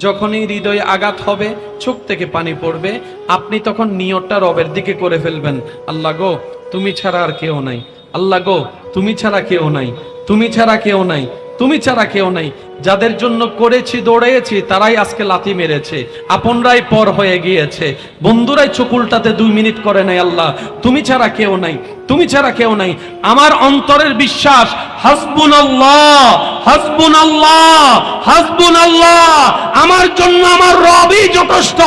যখনই হৃদয়ে আঘাত হবে, চোখ থেকে পানি পড়বে, আপনি তখন নিয়তটা রবের দিকে করে ফেলবেন। আল্লাহ গো, তুমি ছাড়া আর কেউ নাই। আল্লাহ গো, তুমি ছাড়া কেউ নাই। তুমি ছাড়া কেউ নাই। তুমি ছাড়া কেউ নাই। যাদের জন্য করেছি দৌড়েছি তারাই আজকে লাথি মেরেছে, আপনরাই পর হয়ে গিয়েছে। বন্ধুরাই চকুলটাতে দুই মিনিট করে নাই, আল্লাহ, তুমি ছাড়া কেউ নাই, তুমি ছাড়া কেউ নাই। আমার অন্তরের বিশ্বাস হাসবুন আল্লাহ হাসবুন আল্লাহ হাসবুন আল্লাহ আমার জন্য আমার রবই যথেষ্ট।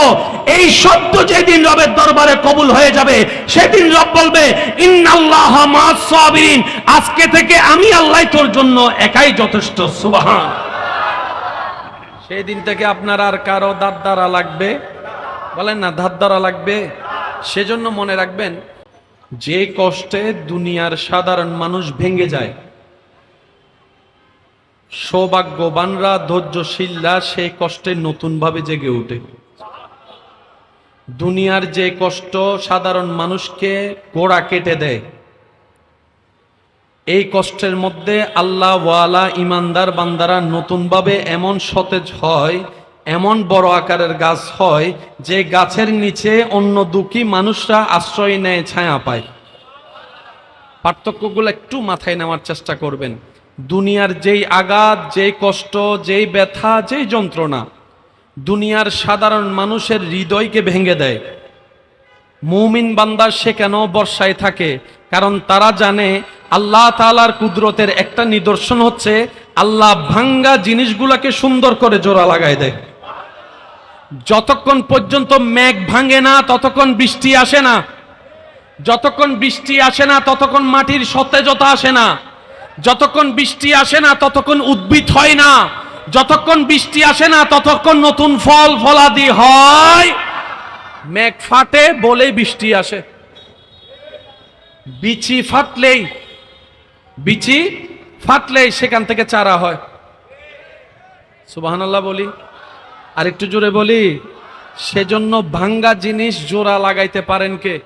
এই শব্দ যেদিন রবের দরবারে কবুল হয়ে যাবে, সেদিন রব বলবে, ইন্নাল্লাহ মাস সাবিরিন। আজকে থেকে আমি আল্লাহ তোর জন্য একাই যথেষ্ট, সুবহান। সেই দিন থেকে আপনার আর কারও দাঁত দ্বারা লাগবে? বলেন না ধার দ্বারা লাগবে? সেজন্য মনে রাখবেন, যে কষ্টে দুনিয়ার সাধারণ মানুষ ভেঙে যায়, সৌভাগ্যবানরা, ধৈর্যশীলরা সেই কষ্টে নতুনভাবে জেগে ওঠে। দুনিয়ার যে কষ্ট সাধারণ মানুষকে গোড়া কেটে দেয় এই কষ্টের মধ্যে আল্লাহ ওয়ালা ইমানদার বান্দারা নতুনভাবে এমন সতেজ হয়, এমন বড় আকারের গাছ হয়, যে গাছের নিচে অন্য দুঃখী মানুষরা আশ্রয় নেয়, ছায়া পায়। পার্থক্যগুলো একটু মাথায় নেওয়ার চেষ্টা করবেন। দুনিয়ার যেই আঘাত, যেই কষ্ট, যেই ব্যথা, যেই যন্ত্রণা, দুনিয়ার সাধারণ মানুষের হৃদয়কে ভেঙে দেয়। মুমিন বান্দা সে কেন বর্ষায় থাকে? কারণ তারা জানে আল্লাহ তালার কুদরতের একটা নিদর্শন হচ্ছে, আল্লাহ ভাঙ্গা জিনিসগুলাকে সুন্দর করে জোড়া লাগায় দেয়। যতক্ষণ পর্যন্ত মেঘ ভাঙে না, ততক্ষণ বৃষ্টি আসে না। যতক্ষণ বৃষ্টি আসে না, ততক্ষণ মাটির সতেজতা আসে না। যতক্ষণ বৃষ্টি আসে না, ততক্ষণ উদ্ভিদ হয় না। যতক্ষণ বৃষ্টি আসে না, ততক্ষণ নতুন ফল ফলাদি হয়। মেঘ ফাটে বলেই বৃষ্টি আসে। বিচি ফাটলেই বিচি ফাটলেই সেখান থেকে চারা হয়। সুবাহানাল্লাহ বলি। আর একটু জোরে বলি, সেজন্য ভাঙ্গা জিনিস জোড়া লাগাইতে পারেন কে?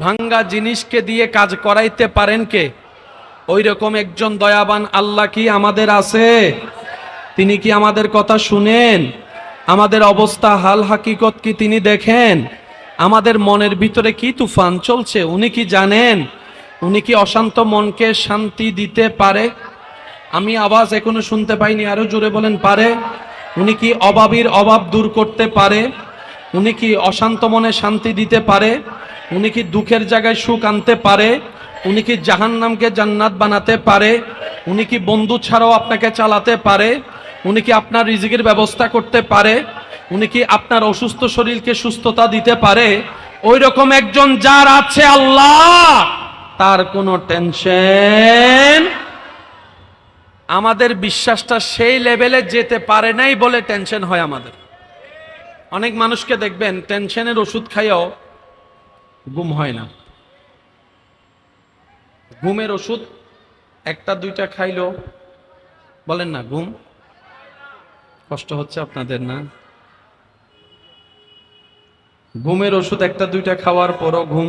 ভাঙ্গা জিনিসকে দিয়ে কাজ করাইতে পারেন কে? ওই রকম একজন দয়াবান আল্লাহ কি আমাদের আছে? তিনি কি আমাদের কথা শুনেন? আমাদের অবস্থা হাল হাকিকত কি তিনি দেখেন? আমাদের মনের ভিতরে কি তুফান চলছে? উনি কি জানেন? উনি কি অশান্ত মনকে শান্তি দিতে পারে? আমি আওয়াজ এখনও শুনতে পাইনি, আরও জোরে বলেন, পারে? উনি কি অভাবীর অভাব দূর করতে পারে? উনি কি অশান্ত মনে শান্তি দিতে পারে? উনি কি দুঃখের জায়গায় সুখ আনতে পারে? উনি কি জাহান্নামকে জান্নাত বানাতে পারে? উনি কি বন্ধু ছাড়াও আপনাকে চালাতে পারে? উনি কি আপনার রিজিকের ব্যবস্থা করতে পারে? উনি কি আপনার অসুস্থ শরীরকে সুস্থতা দিতে পারে? ওই রকম একজন যার আছে আল্লাহ, তার কোনো টেনশন। আমাদের বিশ্বাসটা সেই লেভেলে যেতে পারে নাই বলে টেনশন হয় আমাদের। অনেক মানুষকে দেখবেন টেনশনের ওষুধ খাইও ঘুম হয় না। ঘুমের ওষুধ একটা দুইটা খাইলো, বলেন না, ঘুম কষ্ট হচ্ছে আপনাদের না? ঘুমের ওষুধ একটা দুইটা খাওয়ার পরও ঘুম।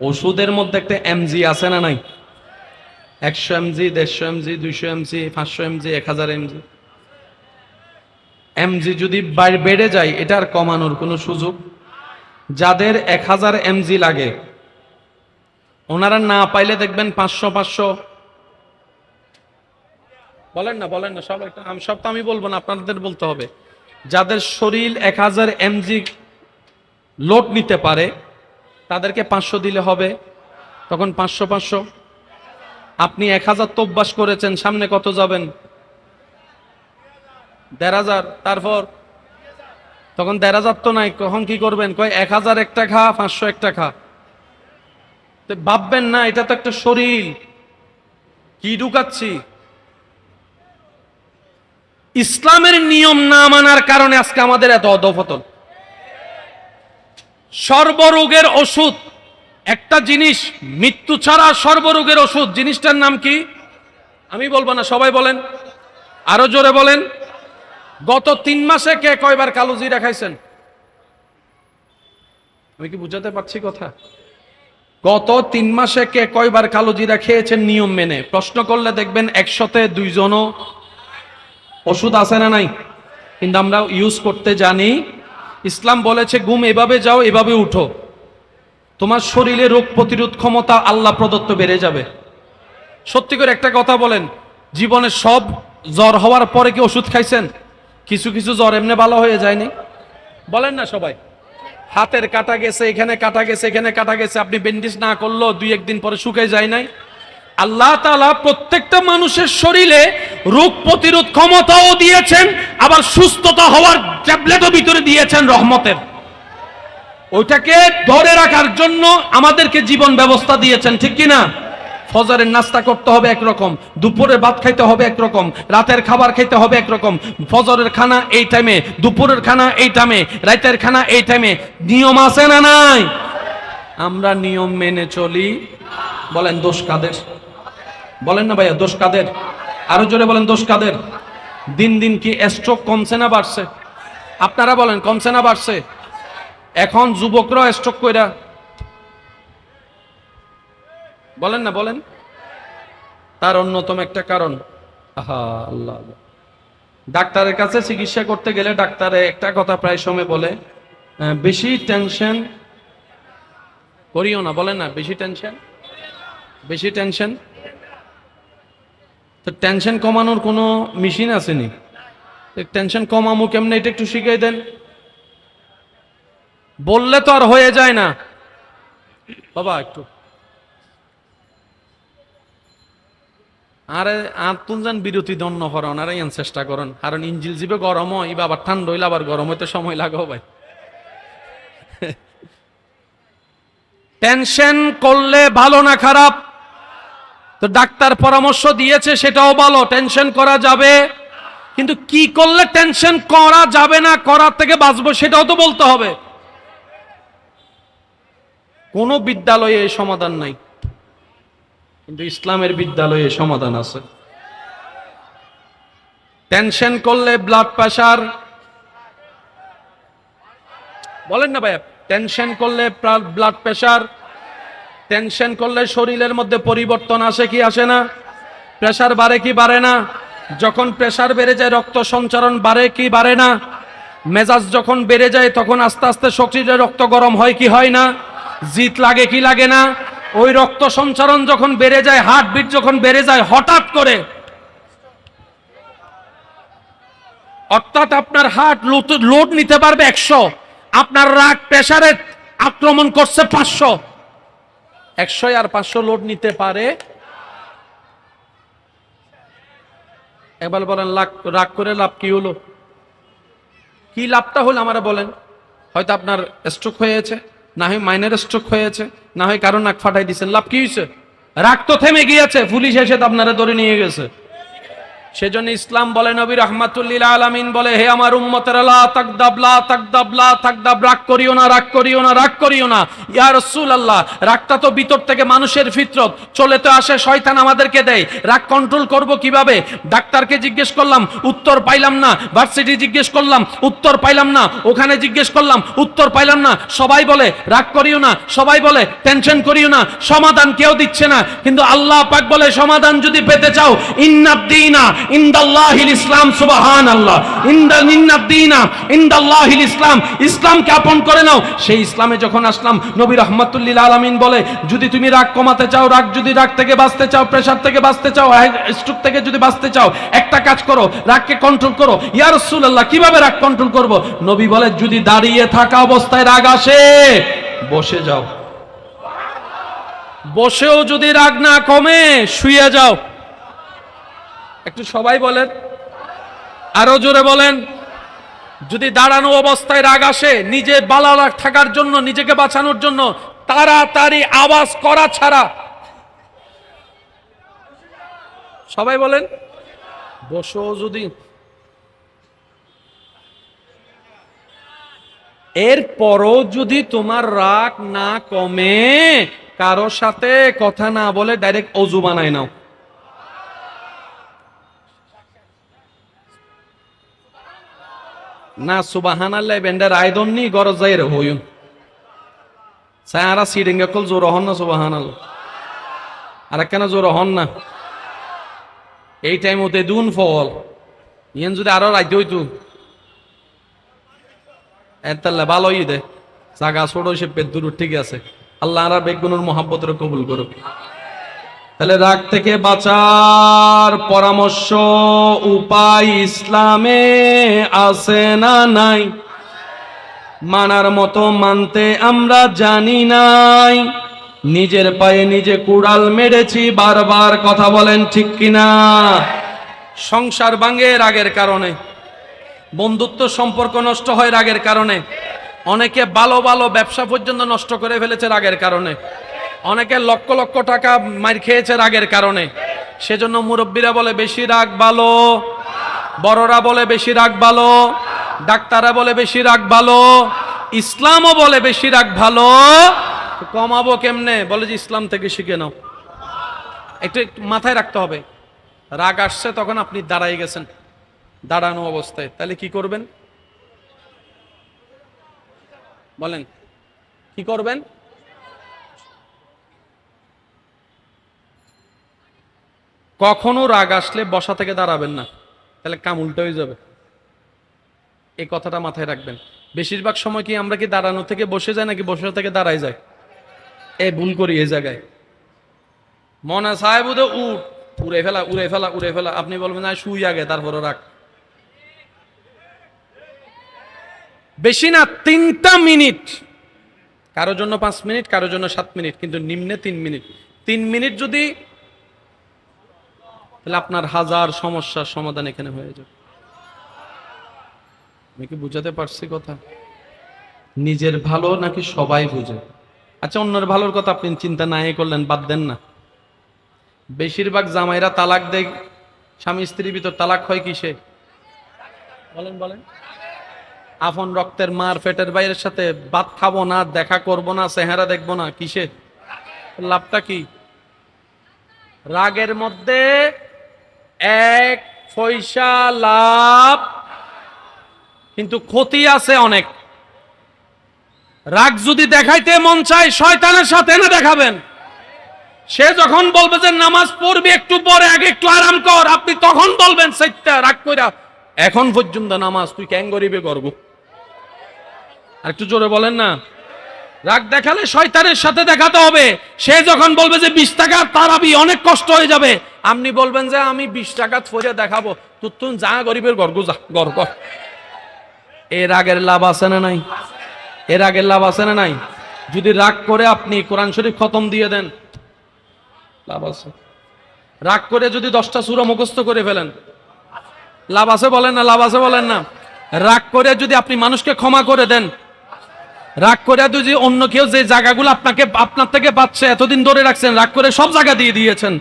ওষুধের মধ্যে একটা এমজি আছে না নাই? একশো এমজি, দেড়শো এমজি, দুইশো এমজি, পাঁচশো এমজি, এক হাজার এমজি। এমজি যদি বেড়ে যায়, এটা আর কমানোর কোনো সুযোগ? যাদের এক হাজার এমজি লাগে, ওনারা না পাইলে দেখবেন পাঁচশো পাঁচশো বলেন না বলেন না, সব একটা সব তো আমি বলব না, আপনাদের বলতে হবে। যাদের শরীর এক হাজার এমজি লোড নিতে পারে, তাদেরকে পাঁচশো দিলে হবে। তখন পাঁচশো পাঁচশো। আপনি এক হাজার তো করেছেন, সামনে কত যাবেন? দেড় হাজার, তারপর? তখন দেড় হাজার তো নাই, কখন কি করবেন? কয়, এক হাজার একটা খা, পাঁচশো একটা খা। তো ভাববেন না, এটা তো একটা শরীর। কি ঢুকাচ্ছি? ইসলামের নিয়ম না মানার কারণে আজকে আমাদের এত অধপতন। সর্বরোগের ওষুধ, একটা জিনিস, মৃত্যু ছাড়া সর্বরোগের ওষুধ, জিনিসটার নাম কি? আমি বলব না, সবাই বলেন। আরও জোরে বলেন। গত তিন মাসে কে কয়বার কালো জিরা আমি কি বুঝাতে পারছি কথা? গত তিন মাসে কে কয়বার কালো জিরা খেয়েছেন নিয়ম মেনে? প্রশ্ন করলে দেখবেন একশতে দুইজনও ওষুধ আছে না নাই? কিন্তু আমরা ইউজ করতে জানি। ইসলাম বলেছে, ঘুম এভাবে যাও, এভাবে উঠো। তোমার শরীরে রোগ প্রতিরোধ ক্ষমতা আল্লাহ প্রদত্ত বেড়ে যাবে। সত্যি করে একটা কথা বলেন, জীবনে সব জ্বর হওয়ার পরে কি ওষুধ খাইছেন? কিছু কিছু জ্বর এমনি ভালো হয়ে যায়নি। বলেন না সবাই। হাতের কাটা গেছে, এখানে কাটা গেছে, এখানে কাটা গেছে, আপনি ব্যান্ডেজ না করল দুই একদিন পরে শুকিয়ে যায় নাই। আল্লাহ তাআলা প্রত্যেকটা মানুষের শরীরে রোগ প্রতিরোধ ক্ষমতাও দিয়েছেন, আবার সুস্থতা হওয়ার ট্যাবলেটও ভিতরে দিয়েছেন রহমতের। ওইটাকে ধরে রাখার জন্য আমাদেরকে জীবন ব্যবস্থা দিয়েছেন, ঠিক কি না ফজরের নাস্তা করতে হবে একরকম, দুপুরের ভাত খাইতে হবে একরকম, রাতের খাবার খাইতে হবে একরকম, ফজরের খানা এই টাইমে দুপুরের খানা এই টাইমে রাতের খানা এই টাইমে নিয়ম আছে না নাই? আমরা নিয়ম মেনে চলি। বলেন দোষ কাদের? বলেন না ভাইয়া, দোষ কাদের? আরও জোরে বলেন, দোষ কাদের? দিন দিন কি স্ট্রোক কমছে না বাড়ছে? আপনারা বলেন, কমছে না বাড়ছে? এখন যুবকরা স্ট্রোক কইরা বলেন না, বলেন। তার অন্যতম একটা কারণ। আল্লাহ। ডাক্তারের কাছে চিকিৎসা করতে গেলে ডাক্তারে একটা কথা প্রায় সময় বলে বেশি টেনশন করিও না, বলেন না, বেশি টেনশন বেশি টেনশন তো টেনশন কমানোর কোনো মেশিন আসেনি টেনশন কমামু কেমনে? এটা একটু শিখাই দেন। বললে তো আর হয়ে যায় না। বাবা, একটু। আরে, আর তুলজান বিরতি দণ্ড করন আর ইয়ান চেষ্টা করুন। কারণ ইঞ্জিল জিবে গরম হয় ইবা আবার ঠান্ডা হইলে আবার গরম হইতে সময় লাগো ভাই। টেনশন করলে ভালো না খারাপ? তো ডাক্তার পরামর্শ দিয়েছে, সেটাও ভালো টেনশন করা যাবে। কিন্তু কি করলে টেনশন করা যাবে না, করার থেকে বাঁচবো সেটাও তো বলতে হবে। কোনো বিদ্যালয়ে সমাধান নাই। কিন্তু ইসলামের বিদ্যালয়ে সমাধান আছে। টেনশন করলে ব্লাড প্রেশার বলেন না ভাইয়া টেনশন করলে ব্লাড প্রেশার টেনশন করলে শরীরের মধ্যে পরিবর্তন আসে কি আসে না? প্রেশার বাড়ে কি বাড়ে না? যখন প্রেশার বেড়ে যায়, রক্ত সঞ্চারণ বাড়ে কি বাড়ে না? মেজাজ যখন বেড়ে যায়, তখন আস্তে আস্তে শরীরে রক্ত গরম হয় কি হয় না? জিত লাগে কি লাগে না? ওই রক্ত সঞ্চারণ যখন বেড়ে যায় হার্টবিট যখন বেড়ে যায়, হঠাৎ করে অর্থাৎ আপনার হার্ট লোড নিতে পারবে একশো, আপনার রাগ প্রেসারে আক্রমণ করছে পাঁচশো। একশো আর পাঁচশো লোড নিতে পারে। এবার বলেন রাগ করে লাভ কি হলো? কি লাভটা হলো আমার বলেন। হয়তো আপনার স্ট্রোক হয়েছে, না হয় মাইনের স্ট্রোক হয়েছে, না হয় কারও নাক ফাটাই দিচ্ছেন লাভ কি হয়েছে? রাগ তো থেমে গিয়েছে, পুলিশ এসে আপনারা ধরে নিয়ে গেছে। সেজন্য ইসলাম বলে নবী রহমাতুল্লিল আলামিন বলে, হে আমার উম্মতের, লা তাকদাব লা তাকদাব লা তাকদাব, রাগ করিও না, রাগ করিও না, রাগ করিও না। ইয়া রাসূলুল্লাহ, রাগটা তো ভিতর থেকে মানুষের ফিতরত, চলে তো আসে, শয়তান আমাদেরকে দেয়। রাগ কন্ট্রোল করব কীভাবে? ডাক্তারকে জিজ্ঞেস করলাম, উত্তর পাইলাম না। ভার্সিটি জিজ্ঞেস করলাম, উত্তর পাইলাম না। ওখানে জিজ্ঞেস করলাম, উত্তর পাইলাম না। সবাই বলে, রাগ করিও না। সবাই বলে টেনশন করিও না। সমাধান কেউ দিচ্ছে না। কিন্তু আল্লাহ পাক বলে, সমাধান যদি পেতে চাও ইন্নাদ্দিনা ইসলাম সুবাহান আল্লাহ ইন্দাল্লাহিল ইসলাম। ইসলামকে আপন করে নাও। সেই ইসলামে যখন আসলাম, নবী আলামিন বলে, যদি তুমি রাগ কমাতে চাও, রাগ যদি রাগ থেকে বাঁচতে চাও, প্রেশার থেকে বাঁচতে চাও স্ট্রোক থেকে যদি বাঁচতে চাও, একটা কাজ করো, রাগকে কন্ট্রোল করো। ইয়া রাসূলুল্লাহ, কীভাবে রাগ কন্ট্রোল করব? নবী বলে, যদি দাঁড়িয়ে থাকা অবস্থায় রাগ আসে, বসে যাও। বসেও যদি রাগ না কমে, শুয়ে যাও। একটু সবাই বলেন। আরও জোরে বলেন। যদি দাঁড়ানো অবস্থায় রাগ আসে, নিজে বালা থাকার জন্য, নিজেকে বাঁচানোর জন্য, তাড়াতাড়ি আওয়াজ করা ছাড়া। সবাই বলেন। বসো যদি। এরপরও যদি তোমার রাগ না কমে, কারও সাথে কথা না বলে ডাইরেক্ট অজু বানায় নাও। না, সুবাহানাল্লাহ বেন্ডার আয়দন নি, গরজ যাই রে হইন সারা সিডিঙ্গা কল জোর হন না, সুবাহানাল্লাহ। আর কেন জোর হন না? এই টাইম ওতে দুন ফল। ইয়েন যদি আরও রাইতে হইতো। এতাল্লা ভালোই দে। জাগা ছোট, সে পেদ্দুর ঠিক আছে। আল্লাহ আর বেগুনের মহাব্বতের কবুল করুক। তাহলে রাগ থেকে বাঁচার পরামর্শ উপায় ইসলামে আছে না নাই? মানার মতো মানতে আমরা জানি নাই। নিজের পায়ে নিজে কুড়াল মেরেছি, বারবার কথা বলেন ঠিক কিনা? সংসার ভাঙে রাগের কারণে। বন্ধুত্ব সম্পর্ক নষ্ট হয় রাগের কারণে। অনেকে ভালো ভালো ব্যবসা পর্যন্ত নষ্ট করে ফেলেছে রাগের কারণে। অনেকে লক্ষ লক্ষ টাকা মার খেয়েছে রাগের কারণে। সেজন্য মুরব্বীরা বলে, বেশি রাগ ভালো। বড়রা বলে, বেশি রাগ ভালো। ডাক্তাররা বলে, বেশি রাগ ভালো। ইসলামও বলে, বেশি রাগ ভালো। কমাবো কেমনে? বলে যে, ইসলাম থেকে শিখে নাও। একটু একটু মাথায় রাখতে হবে। রাগ আসছে তখন আপনি দাঁড়াই গেছেন, দাঁড়ানো অবস্থায়। তাহলে কি করবেন? বলেন, কি করবেন? কখনো রাগ আসলে বসা থেকে দাঁড়াবেন না। তাহলে কাম উল্টো হয়ে যাবে। এই কথাটা মাথায় রাখবেন। বেশিরভাগ সময় কি আমরা কি দাঁড়ানো থেকে বসে যাই নাকি বসে থেকে দাঁড়াই যায়? এ ভুল করি এই জায়গায়। মনে সাহেব উঠে উঠ, উড়ে ফেলা উড়ে ফেলা উড়ে ফেলা। আপনি বলবেন না শুই আগে, তারপরে রাখ বেশি না, তিনটা মিনিট। কারোর জন্য পাঁচ মিনিট, কারোর জন্য সাত মিনিট, কিন্তু নিম্নে তিন মিনিট। তিন মিনিট যদি তাহলে আপনার হাজার সমস্যার সমাধান এখানে হয়ে যাবে। আমি কি বুঝাতে পারছি কথা? নিজের ভালো নাকি সবাই বুঝে? আচ্ছা অন্যের ভালোর কথা আপনি চিন্তা নাই করলেন, বাদ দেন না। বেশিরভাগ জামাইরা তালাক দেয়, স্বামী স্ত্রীর ভিতর তালাক হয় কিসে? বলেন বলেন। আপন রক্তের মার পেটের বাইরের সাথে বাদ খাব না, দেখা করব না, চেহারা দেখব না, কিসে? লাভটা কি? রাগের মধ্যে এক পয়সা লাভ। কিন্তু ক্ষতি আছে অনেক। রাগ যদি দেখাইতে মন চায়, শয়তানের সাথে না দেখাবেন। সে যখন বলবে যে নামাজ পড়বি, একটু পরে আগে একটু আরাম কর, আপনি তখন বলবেন সেইটা রাগ কইরা, এখন পর্যন্ত নামাজ তুই ক্যাং গরিবে আর একটু জোরে বলেন না। রাগ দেখালে শয়তানের সাথে দেখাতে হবে। সে যখন বলবে যে বিশ টাকা, তার তারাবি অনেক কষ্ট হয়ে যাবে। আপনি বলবেন যে আমি বিশ টাকা ফরে দেখাবো। তুই তুই যা গরিবের গর্গ যা এর আগের লাভ আছে না নাই? এর আগের লাভ আছে না নাই? যদি রাগ করে আপনি কোরআন শরীফ খতম দিয়ে দেন, লাভ আছে। রাগ করে যদি দশটা সুরা মুখস্থ করে ফেলেন, লাভ আছে বলেন না, লাভ আছে বলেন না? রাগ করে যদি আপনি মানুষকে ক্ষমা করে দেন রাগ করে যদি অন্য কেউ যে জায়গাগুলো আপনাকে, আপনার থেকে পাচ্ছে, এতদিন ধরে রাখছেন, রাগ করে সব জায়গা দিয়ে দিয়েছেন।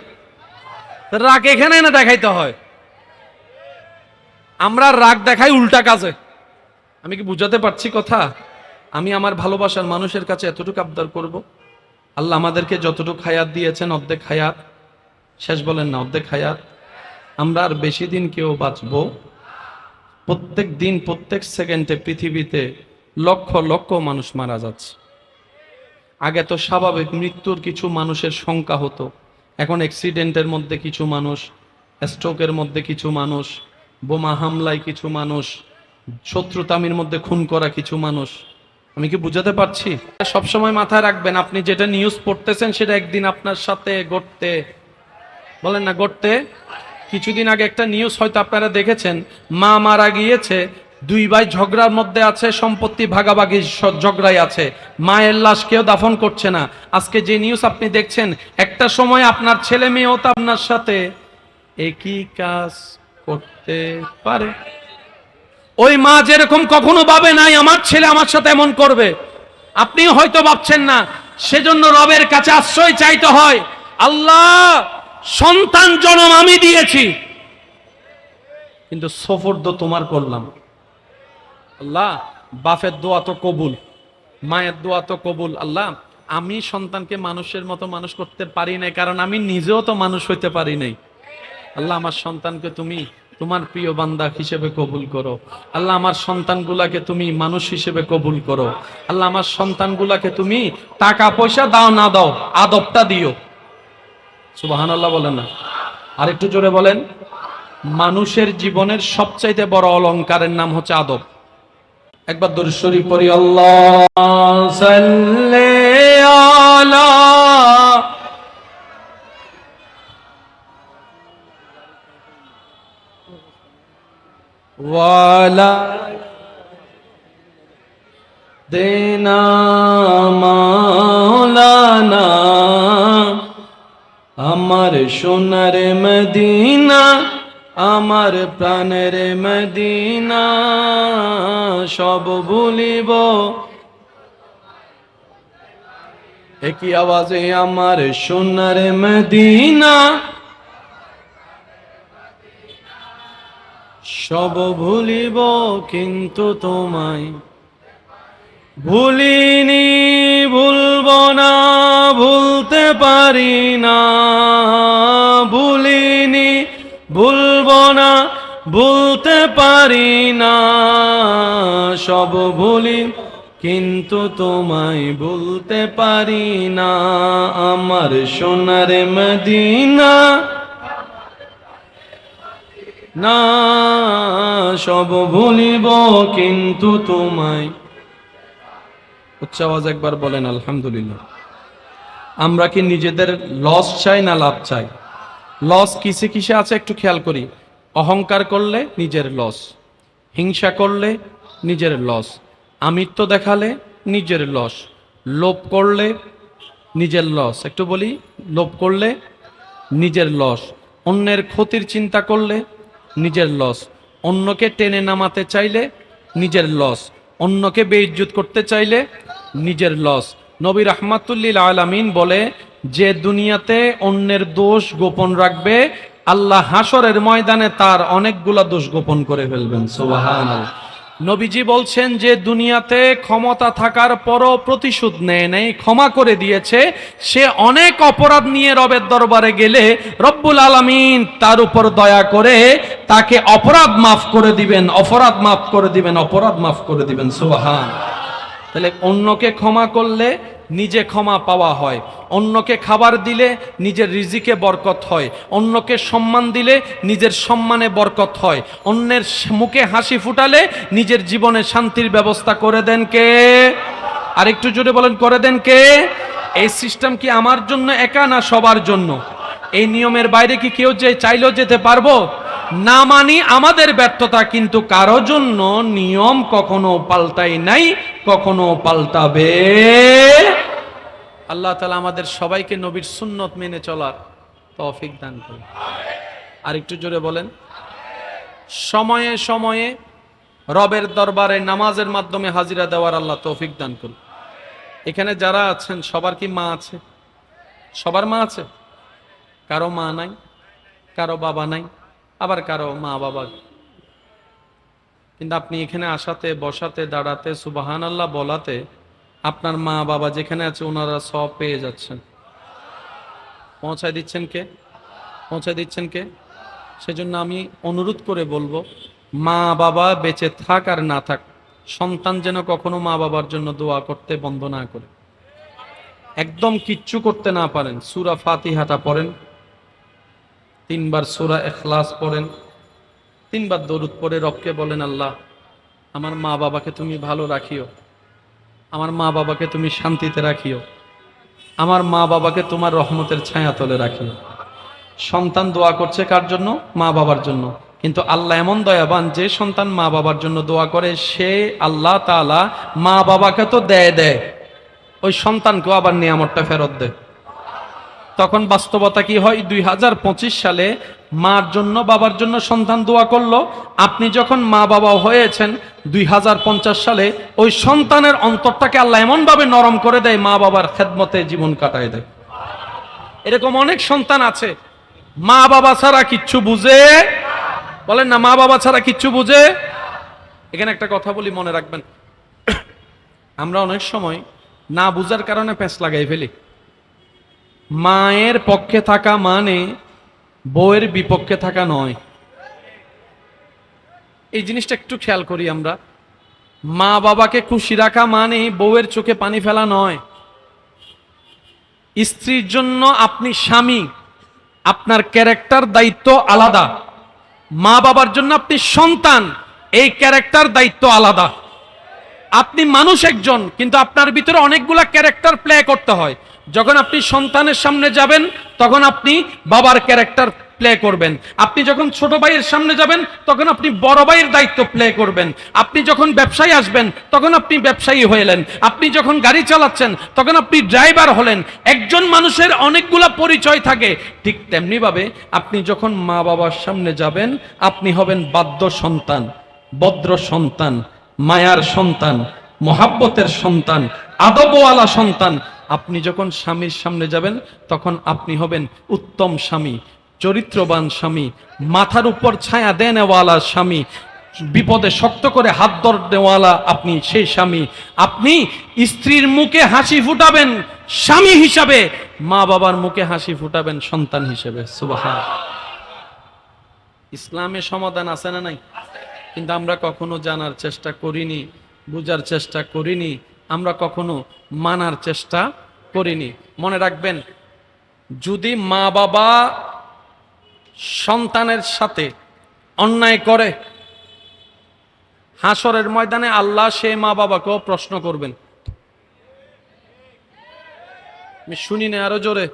রাগ এখানে না দেখাইতে হয়। আমরা রাগ দেখাই উল্টা কাজে। আমি কি বুঝাতে পারছি কথা? আমি আমার ভালোবাসার মানুষের কাছে এতটুকু আবদার করব। আল্লাহ আমাদেরকে যতটুকু হায়াত দিয়েছেন, অর্ধেক হায়াত। শেষ বলেন না, অর্ধেক হায়াত। আমরা আর বেশি দিন কেউ বাঁচব। প্রত্যেক দিন, প্রত্যেক সেকেন্ডে পৃথিবীতে লক্ষ লক্ষ মানুষ মারা যাচ্ছে। আগে তো স্বাভাবিক মৃত্যুর কিছু মানুষের সংখ্যা হতো। এখন অ্যাক্সিডেন্টের মধ্যে কিছু মানুষ, স্ট্রোকের মধ্যে কিছু মানুষ, বোমা হামলায় কিছু মানুষ, শত্রুতামির মধ্যে খুন করা কিছু মানুষ। আমি কি বুঝাতে পারছি? সবসময় মাথায় রাখবেন, আপনি যেটা নিউজ পড়তেছেন সেটা একদিন আপনার সাথে ঘটতে। বলেন না, ঘটতে? কিছুদিন আগে একটা নিউজ হয়তো আপনারা দেখেছেন, মা মারা গিয়েছে দুই ভাই ঝগড়ার মধ্যে আছে, সম্পত্তি ভাগাভাগি ঝগড়ায় আছে। মায়ের লাশ কেউ দাফন করছে না। আজকে যে নিউজ আপনি দেখছেন, একটা সময় আপনার ছেলে মেয়েও তো আপনার সাথে একই কাজ করতে পারে। ওই মা যেরকম কখনো ভাবে নাই, আমার ছেলে আমার সাথে এমন করবে। আপনি হয়তো ভাবছেন না, সেজন্য রবের কাছে আশ্রয় চাইতে হয়। আল্লাহ, সন্তান জনম আমি দিয়েছি। কিন্তু সফর তো তোমার করলাম। আল্লাহ, বাপের দোয়া তো কবুল, মায়ের দোয়া তো কবুল। আল্লাহ, আমি সন্তানকে মানুষের মতো মানুষ করতে পারি নাই, কারণ আমি নিজেও তো মানুষ হইতে পারি নাই। আল্লাহ, আমার সন্তানকে তুমি তোমার প্রিয় বান্দা হিসেবে কবুল করো। আল্লাহ, আমার সন্তানগুলাকে তুমি মানুষ হিসেবে কবুল করো। আল্লাহ, আমার সন্তানগুলাকে তুমি টাকা পয়সা দাও না দাও, আদবটা দিও। সুবাহান আল্লাহ বলেন না। আরেকটু জোরে বলেন, মানুষের জীবনের সবচাইতে বড় অলংকারের নাম হচ্ছে আদব। একবার দরুশ্বরী পড়ি আল্লাহ সাল্লি আলা দেনা মাওলানা আমার সোনার মদিনা আমার প্রাণের মদিনা সব ভুলিব। একই আওয়াজে আমার সোনার মদিনা সব ভুলিব, কিন্তু তোমায় ভুলিনি, ভুলব না, ভুলতে পারি না। ভুলিনি ভুলব না, ভুলতে পারি না। সব ভুলি কিন্তু তোমায় ভুলতে পারি না। আমার সোনার মদিনা। না, সব ভুলিব কিন্তু তোমায়। উচ্চ আওয়াজ একবার বলেন, আলহামদুলিল্লাহ। আমরা কি নিজেদের লস চাই না লাভ চাই? লস কিসে কিসে আছে একটু খেয়াল করি। অহংকার করলে নিজের লস হিংসা করলে নিজের লস আমিত্ব দেখালে নিজের লস লোভ করলে নিজের লস একটু বলি, লোভ করলে নিজের লস অন্যের ক্ষতির চিন্তা করলে নিজের লস অন্যকে টেনে নামাতে চাইলে নিজের লস অন্যকে বেইজ্জত করতে চাইলে নিজের লস নবী রহমাতুল্লিল আলামিন বলে যে দুনিয়াতে অন্যের দোষ গোপন রাখবে, আল্লাহ হাসরের ময়দানে তার অনেকগুলা দোষ গোপন করে ফেলবেন নবীজি বলছেন যে দুনিয়াতে ক্ষমতা থাকার পরও প্রতিশোধ নেয় নেই, ক্ষমা করে দিয়েছে। সে অনেক অপরাধ নিয়ে রবের দরবারে গেলে রব্বুল আলামিন তার উপর দয়া করে তাকে অপরাধ মাফ করে দিবেন, অপরাধ মাফ করে দিবেন, অপরাধ মাফ করে দিবেন সুবহান তাহলে অন্যকে ক্ষমা করলে নিজে ক্ষমা পাওয়া হয়। অন্যকে খাবার দিলে নিজের রিজিকে বরকত হয়। অন্যকে সম্মান দিলে নিজের সম্মানে বরকত হয়। অন্যের মুখে হাসি ফুটালে নিজের জীবনে শান্তির ব্যবস্থা করে দেন কে? আর একটু জোরে বলেন, করে দেন কে? এই সিস্টেম কি আমার জন্য একা না সবার জন্য? এই নিয়মের বাইরে কি কেউ যে চাইলেও যেতে পারব? না মানি আমাদের ব্যর্থতা, কিন্তু কারও জন্য নিয়ম কখনো পাল্টাই নাই, কখনো পাল্টাবে। আল্লাহ তালা আমাদের সবাইকে নবীর সুন্নত মেনে চলার তৌফিক দান করুন। আর একটু জোরে বলেন, সময়ে সময়ে রবের দরবারে নামাজের মাধ্যমে হাজিরা দেওয়ার আল্লাহ তৌফিক দান করুন। এখানে যারা আছেন, সবার কি মা আছে? সবার মা আছে? কারও মা নাই, কারও বাবা নাই আবার কারও মা বাবা। কিন্তু আপনি এখানে আসাতে, বসাতে, দাঁড়াতে সুবাহান আল্লাহ বলাতে আপনার মা বাবা যেখানে আছে ওনারা সব পেয়ে যাচ্ছেন। পৌঁছায় দিচ্ছেন কে? পৌঁছায় দিচ্ছেন কে? সেজন্য আমি অনুরোধ করে বলব, মা বাবা বেঁচে থাক আর না থাক, সন্তান যেন কখনো মা বাবার জন্য দোয়া করতে বন্ধ না করে। একদম কিচ্ছু করতে না পারেন। সুরা ফাতিহাটা পড়েন তিনবার সুরা এখলাস পড়েন, তিনবার দরুদ পড়ে রবকে বলেন, আল্লাহ, আমার মা বাবাকে তুমি ভালো রাখিও। আমার মা বাবাকে তুমি শান্তিতে রাখিও। আমার মা বাবাকে তোমার রহমতের ছায়া তলে রাখিও। সন্তান দোয়া করছে কার জন্য? মা বাবার জন্য। কিন্তু আল্লাহ এমন দয়াবান, যে সন্তান মা বাবার জন্য দোয়া করে, সে আল্লাহ তাআলা মা বাবাকে তো দেয় দেয়। ওই সন্তানকেও আবার নিয়ামতটা ফেরত দেয়। তখন বাস্তবতা কি হয়? দুই হাজার পঁচিশ সালে মার জন্য, বাবার জন্য সন্তান দোয়া করল। আপনি যখন মা বাবা হয়েছেন, দুই হাজার পঞ্চাশ সালে ওই সন্তানের অন্তরটাকে আল্লাহ এমনভাবে নরম করে দেয়, মা বাবার খেদমতে জীবন কাটায় দেয়। এরকম অনেক সন্তান আছে। মা বাবা ছাড়া কিচ্ছু বুঝে? বলেন না, মা বাবা ছাড়া কিচ্ছু বুঝে? এখানে একটা কথা বলি, মনে রাখবেন। আমরা অনেক সময় না বুঝার কারণে প্যাঁচ লাগাই ফেলি। মায়ের পক্ষে থাকা মানে বউয়ের বিপক্ষে থাকা নয়। এই জিনিসটা একটু খেয়াল করি আমরা। মা বাবাকে খুশি রাখা মানে বউয়ের চোখে পানি ফেলা নয়। স্ত্রীর জন্য আপনি স্বামী, আপনার ক্যারেক্টার দায়িত্ব আলাদা। মা বাবার জন্য আপনি সন্তান, এই ক্যারেক্টার দায়িত্ব আলাদা। আপনি মানুষ একজন, কিন্তু আপনার ভিতরে অনেকগুলা ক্যারেক্টার প্লে করতে হয়। যখন আপনি সন্তানের সামনে যাবেন, তখন আপনি বাবার ক্যারেক্টার প্লে করবেন। আপনি যখন ছোট ভাইয়ের সামনে যাবেন, তখন আপনি বড় ভাইয়ের দায়িত্ব প্লে করবেন। আপনি যখন ব্যবসায়ী আসবেন, তখন আপনি ব্যবসায়ী হইলেন আপনি যখন গাড়ি চালাচ্ছেন, তখন আপনি ড্রাইভার হলেন। একজন মানুষের অনেকগুলা পরিচয় থাকে। ঠিক তেমনিভাবে আপনি যখন মা বাবার সামনে যাবেন, আপনি হবেন বাদ্য সন্তান ভদ্র সন্তান, মায়ার সন্তান, মহাব্বতের সন্তান, আদবওয়ালা সন্তান আপনি যখন স্বামীর সামনে যাবেন, তখন আপনি হবেন উত্তম স্বামী, চরিত্রবান স্বামী, মাথার উপর ছায়া দেনেওয়ালা স্বামী, বিপদে শক্ত করে হাত ধর দেওয়ালা আপনি সেই স্বামী। আপনি স্ত্রীর মুখে হাসি ফুটাবেন স্বামী হিসাবে মা বাবার মুখে হাসি ফুটাবেন সন্তান হিসেবে। সুবাহ ইসলামে সমাধান আছে না নাই? কিন্তু আমরা কখনো জানার চেষ্টা করিনি, বুঝার চেষ্টা করিনি আমরা কখনো মানার চেষ্টা করিনি। মনে রাখবেন, যদি মা বাবা সন্তানের সাথে অন্যায় করে, হাসরের ময়দানে আল্লাহ সে মা বাবাকেও প্রশ্ন করবেন। আমি শুনি না আরও জোরে।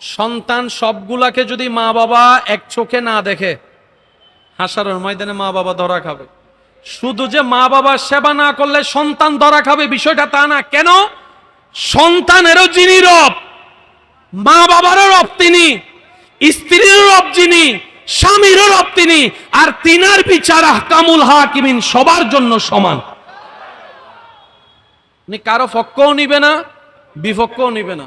সন্তান সবগুলাকে যদি মা বাবা এক চোখে না দেখে, হাসারের ময়দানে মা বাবা ধরা খাবে। শুধু যে মা বাবার সেবা না করলে সন্তান ধরা খাবে, বিষয়টা তা না। কেন? সন্তানেরও যিনি রব, মা বাবারও রব তিনি স্ত্রীর রব যিনি, স্বামীরও রব তিনি, আর তিনার বিচার আহকামুল হাকিমিন সবার জন্য সমান। উনি কারও পক্ষও নিবে না বিপক্ষও নিবে না।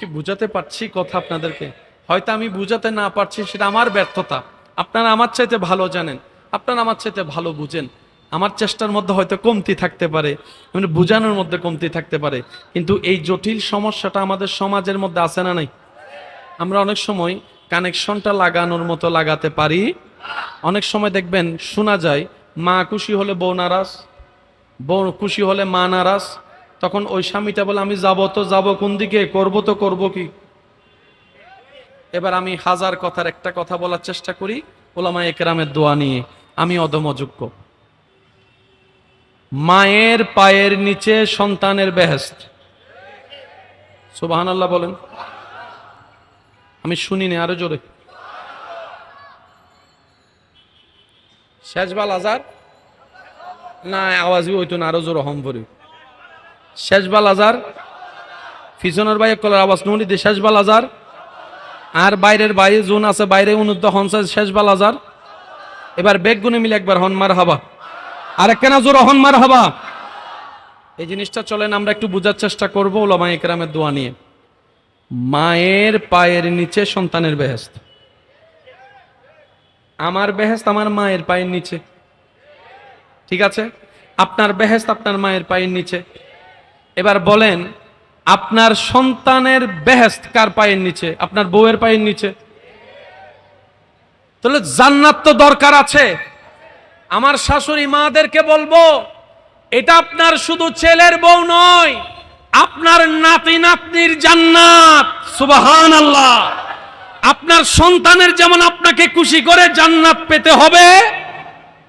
কি বুঝাতে পারছি কথা আপনাদেরকে? হয়তো আমি বুঝাতে না পারছি, সেটা আমার ব্যর্থতা। আপনারা আমার চাইতে ভালো জানেন। আপনারা আমার চাইতে ভালো বুঝেন। আমার চেষ্টার মধ্যে হয়তো কমতি থাকতে পারে মানে বোঝানোর মধ্যে কমতি থাকতে পারে, কিন্তু এই জটিল সমস্যাটা আমাদের সমাজের মধ্যে আছে না নাই? আমরা অনেক সময় কানেকশনটা লাগানোর মতো লাগাতে পারি। অনেক সময় দেখবেন শোনা যায়, মা খুশি হলে বউ নারাজ, বউ খুশি হলে মা নারাজ, তখন ওই স্বামীটা বলে, আমি যাব তো যাব কোন দিকে? করব তো করব কি? এবার আমি হাজার কথার একটা কথা বলার চেষ্টা করি ওলামা একরামের দোয়া নিয়ে আমি অদমযোগ্য মায়ের পায়ের নিচে সন্তানের বেহেস্ত সুবাহান আল্লাহ বলেন। আমি শুনিনি আরও জোরে। শেষবাল আজার না, আওয়াজই হইতো না, আরও জোরে হম ভরি। শেষবাল আজার পিছনের বাইরে কলার আওয়াজ দিয়ে শেষবাল আজার আর বাইরের বাইরে জোন আছে, বাইরে উন্নত হনসা শেষবাল আজার এবার বেগ গুনে মিলে একবার হনমার হাবা। আর কেনা জোর হনমার হাবা। এই জিনিসটা চলেন, আমরা একটু বোঝার চেষ্টা করব ওলামা একরামের দোয়া নিয়ে। মায়ের পায়ের নিচে সন্তানের বেহেস্ত আমার বেহেস্ত আমার মায়ের পায়ের নিচে। ঠিক আছে? আপনার বেহেস্ত আপনার মায়ের পায়ের নিচে। এবার বলেন আপনার সন্তানের বেহেস্ত কার পায়ের নিচে? আপনার বউয়ের পায়ের নিচে? তাহলে জান্নাত তো দরকার আছে। আমার শাশুড়ি মাদেরকে বলব, এটা আপনার শুধু ছেলের বউ নয়, আপনার নাতি নাতনির জান্নাত। সুবাহান আল্লাহ আপনার সন্তানের যেমন আপনাকে খুশি করে জান্নাত পেতে হবে,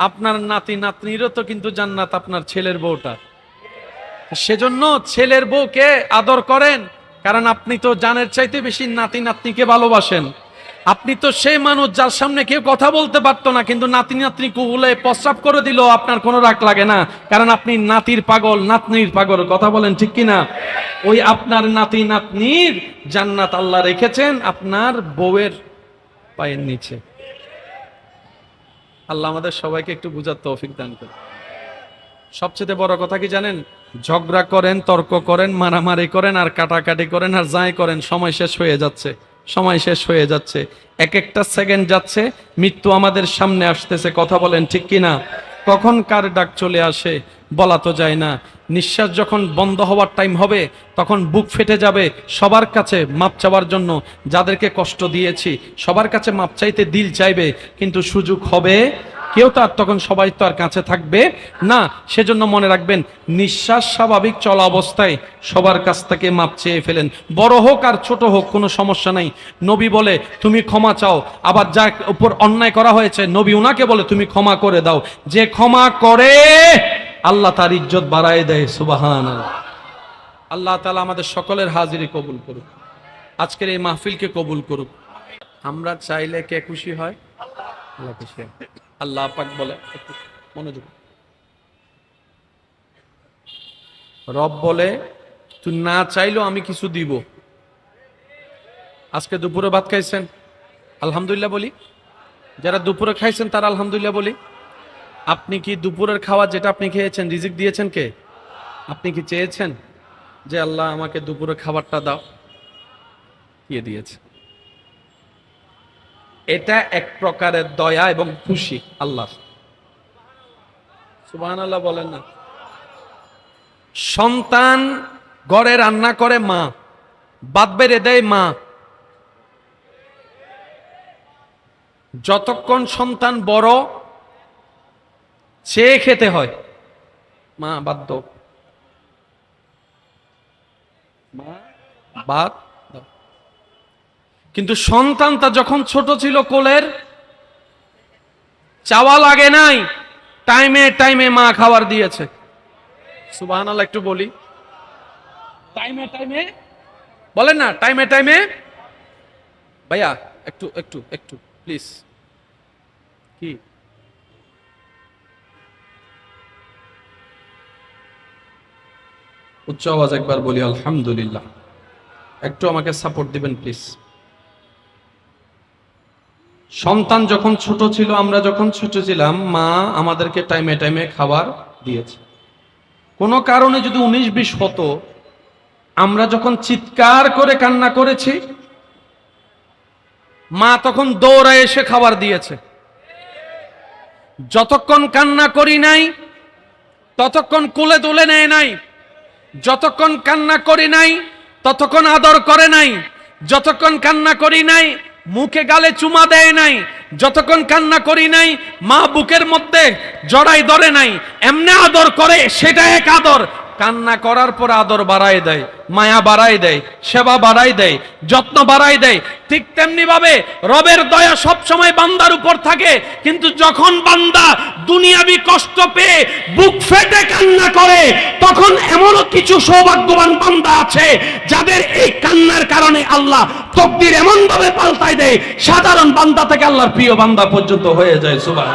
আপনার নাতি নাতনিরও তো কিন্তু জান্নাত আপনার ছেলের বউটা সেজন্য ছেলের বউকে আদর করেন, কারণ আপনি তো জানের চাইতে বেশি নাতি নাতনিকে ভালোবাসেন। আপনি তো সেই মানুষ যার সামনে কেউ কথা বলতে পারতো না, কিন্তু নাতি নাতনি কুগুলে প্রস্রাব করে দিল, আপনার কোনো রাগ লাগে না। কারণ আপনি নাতির পাগল, নাতনির পাগল, কথা বলেন ঠিক কিনা? ওই আপনার নাতি নাতনির জান্নাত আল্লাহ রেখেছেন আপনার বউয়ের পায়ের নিচে। আল্লাহ আমাদের সবাইকে একটু বুঝার তৌফিক দান করে সবচেয়ে বড় কথা কি জানেন? ঝগড়া করেন, তর্ক করেন, মারামারি করেন, আর কাটাকাটি করেন, আর যাই করেন, সময় শেষ হয়ে যাচ্ছে, সময় শেষ হয়ে যাচ্ছে। এক একটা সেকেন্ড যাচ্ছে, মৃত্যু আমাদের সামনে আসতেছে, কথা বলেন ঠিক কিনা? কখন কার ডাক চলে আসে, বলা তো যায় না। নিঃশ্বাস যখন বন্ধ হওয়ার টাইম হবে, তখন বুক ফেটে যাবে, সবার কাছে মাপ চাওয়ার জন্য। যাদেরকে কষ্ট দিয়েছি, সবার কাছে মাপ চাইতে দিল চাইবে, কিন্তু সুযোগ হবে কেউ তো আর তখন সবাই তো আর কাছে থাকবে না, সেজন্য মনে রাখবেন, নিঃশ্বাস স্বাভাবিক চলা অবস্থায় সবার কাছ থেকে মাপ চেয়ে ফেলেন। বড় হোক আর ছোট হোক, কোনো সমস্যা নাই। নবী বলে, তুমি ক্ষমা চাও। আবার যার উপর অন্যায় করা হয়েছে, নবী উনাকে বলে, তুমি ক্ষমা করে দাও। যে ক্ষমা করে, আল্লাহ তার ইজ্জত বাড়ায় দেয় সুবাহান আল্লাহ তালা আমাদের সকলের হাজিরি কবুল করুক। আজকের এই মাহফিলকে কবুল করুক। আমরা চাইলে কে খুশি হয়? আল্লাহ খুশি হয়। আল্লাহ পাক বলে, একটু মনোযোগ। রব বলে, তুই না চাইলেও আমি কিছু দিব। আজকে দুপুরে ভাত খাইছেন? আলহামদুলিল্লাহ বলি। যারা দুপুরে খাইছেন, তারা আলহামদুলিল্লাহ বলি। আপনি কি দুপুরের খাওয়া যেটা আপনি খেয়েছেন, রিজিক দিয়েছেন কে? আপনি কি চেয়েছেন যে আল্লাহ আমাকে দুপুরে খাবারটা দাও? দিয়ে দিয়েছে? এটা এক প্রকারের দয়া এবং খুশি আল্লাহ সুবহান আল্লাহ বলেন না। সন্তান ঘরে রান্না করে মা বাদ বেড়ে দেয় মা। যতক্ষণ সন্তান বড় চেয়ে খেতে হয়। মা বাধ্য। মা বাদ। কিন্তু সন্তানটা যখন ছোট ছিল কোলের, চাওয়া লাগে নাই, টাইমে টাইমে মা খাবার দিয়েছে। সুবাহ একটু বলি। টাইমে টাইমে, বলেন না, টাইমে টাইমে। ভাইয়া, একটু একটু একটু প্লিজ কি? উচ্চ আওয়াজ একবার বলি, আলহামদুলিল্লাহ। একটু আমাকে সাপোর্ট দিবেন প্লিজ সন্তান যখন ছোট ছিল, আমরা যখন ছোট ছিলাম, মা আমাদেরকে টাইমে টাইমে খাবার দিয়েছে। কোনো কারণে যদি উনিশ বিশ হতো, আমরা যখন চিৎকার করে কান্না করেছি, মা তখন দৌড়ায় এসে খাবার দিয়েছে। যতক্ষণ কান্না করি নাই, ততক্ষণ কুলে তুলে নেয় নাই, যতক্ষণ কান্না করি নাই, ততক্ষণ আদর করে নাই, যতক্ষণ কান্না করি নাই মুখে গালে চুমা দেয় নাই, যতক্ষণ কান্না করি নাই, মা বুকের মধ্যে জড়াই ধরে নাই, এমনি আদর করে সেটা এক আদর। কান্না করার পর আদর বাড়াই দেয়, মায়া বাড়াই দেয়, সেবা বাড়াই দেয়, যত্ন বাড়াই দেয়। ঠিক তেমনি ভাবে রবের দয়া সব সময় বান্দার উপর থাকে, কিন্তু যখন বান্দা দুনিয়াবি কষ্ট পেয়ে বুক ফেটে কান্না করে, তখন এমনও কিছু সৌভাগ্যবান বান্দা আছে, যাদের এই কান্নার কারণে আল্লাহ তকদির এমন ভাবে পাল্টাই দেয়, সাধারণ বান্দা থেকে আল্লাহর প্রিয় বান্দা পর্যন্ত হয়ে যায় সুবাহ